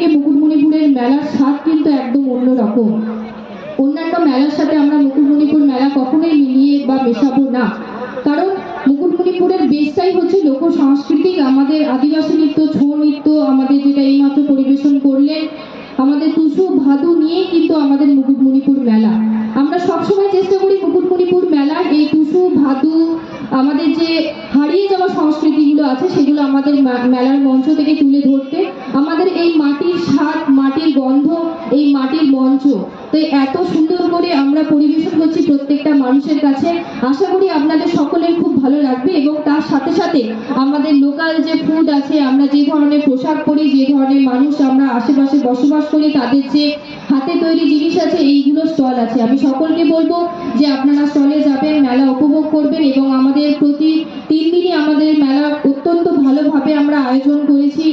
থেকে মুকুটমণিপুরের মেলার স্বাদ কিন্তু একদম অন্যরকম। অন্যান্য মেলার সাথে আমরা মুকুটমণিপুর মেলা কখনোই মিলিয়ে বা মেশাবো না। কারণ মুকুটমণিপুরের বেসটাই হচ্ছে লোক সাংস্কৃতিক। আমাদের আদিবাসী নৃত্য ছৌ নৃত্য আমাদের যেটা এইমাত্র পরিবেশন করলেন, আমাদের টুসু, ভাদু নিয়ে কিন্তু আমাদের মুকুটমণিপুর মেলা। আমরা সবসময় চেষ্টা করি মুকুটমণিপুর মেলার এই টুসু, ভাদু, আমাদের যে হারিয়ে যাওয়া সংস্কৃতিগুলো আছে, সেগুলো আমাদের মেলার মঞ্চ থেকে তুলে ধরতে। মঞ্চ তো এত সুন্দর করে আমরা পরিবেশন করছি প্রত্যেকটা মানুষের কাছে। আশা করি আপনাদের সকলের খুব ভালো লাগবে এবং তার সাথে সাথে আমাদের লোকাল যে ফুড আছে, আমরা যে ধরনের পোশাক পরি, যে ধরনের মানুষ আমরা আশেপাশে বসবাস করি, তাদের যে হাতে তৈরি জিনিস আছে, এইগুলো স্টল আছে। আমি সকলকে বলব যে আপনারা স্টলে যাবেন, মেলা উপভোগ করবেন এবং আমাদের প্রতি তিন দিনই আমাদের মেলা অত্যন্ত ভালোভাবে আমরা আয়োজন করেছি।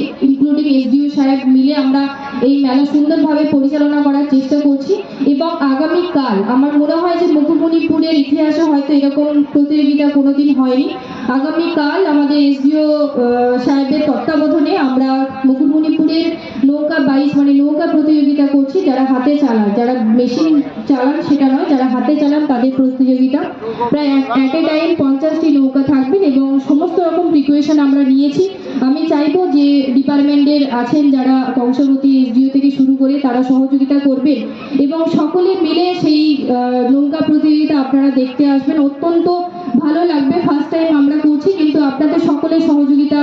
ইনক্লুডিং এসডিও সাহেব মিলে আমরা এই মেলা সুন্দরভাবে পরিচালনা করার চেষ্টা করছি এবং আগামীকাল আমার মনে হয় যে মুকুটমণিপুরের ইতিহাসে হয়তো এরকম প্রতিযোগিতা কোনোদিন হয়নি। আগামীকাল আমাদের এসডিও সাহেবের তত্ত্বাবধানে আমরা মুকুটমণিপুরের নৌকা বাইশ মানে নৌকা প্রতিযোগিতা করছি, যারা হাতে চালান, যারা মেশিন চালান সেটা নয়, যারা হাতে চালান তাদের প্রতিযোগিতা। প্রায় অ্যাট এ টাইম পঞ্চাশটি নৌকা থাকবেন এবং সমস্ত রকম প্রিকুয়েশন আমরা নিয়েছি। চাইব যে ডিপার্টমেন্টের আছেন যারা কংসবতী এসডিও থেকে শুরু করে তারা সহযোগিতা করবেন। এবং সকলে মিলে সেই নৌকা প্রতিযোগিতা আপনারা দেখতে আসবেন। অত্যন্ত ভালো লাগবে। ফার্স্ট টাইম আমরা করছি, কিন্তু আপনাদের সকলের সহযোগিতা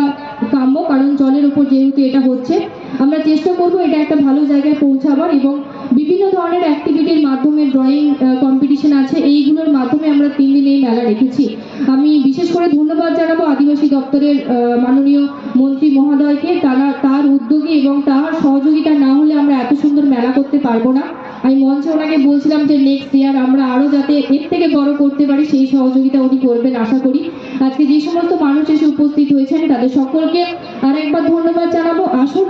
কাম্য, কারণ জলের উপর যেহেতু এটা হচ্ছে। আমরা চেষ্টা করব এটা একটা ভালো জায়গায় পৌঁছাবার এবং বিভিন্ন ধরনের অ্যাক্টিভিটির মাধ্যমে ড্রয়িং কম্পিটিশন আছে। এইগুলোর মাধ্যমে আমরা তিন দিন এই মেলা রেখেছি। আমি করে ধন্যবাদ জানাব আদিবাসী দপ্তরের মাননীয় মন্ত্রী মহোদয়কে। তারা তার উদ্যোগে এবং তার সহযোগিতা না হলে আমরা এত সুন্দর মেলা করতে পারব না। আমি মঞ্চে ওনাকে বলছিলাম যে নেক্সট ইয়ার আমরা আরও যাতে এর থেকে বড় করতে পারি, সেই সহযোগিতা উনি করবেন আশা করি। আজকে যে সমস্ত মানুষ এসে উপস্থিত হয়েছেন, তাদের সকলকে আরেকবার ধন্যবাদ জানাব। আসুন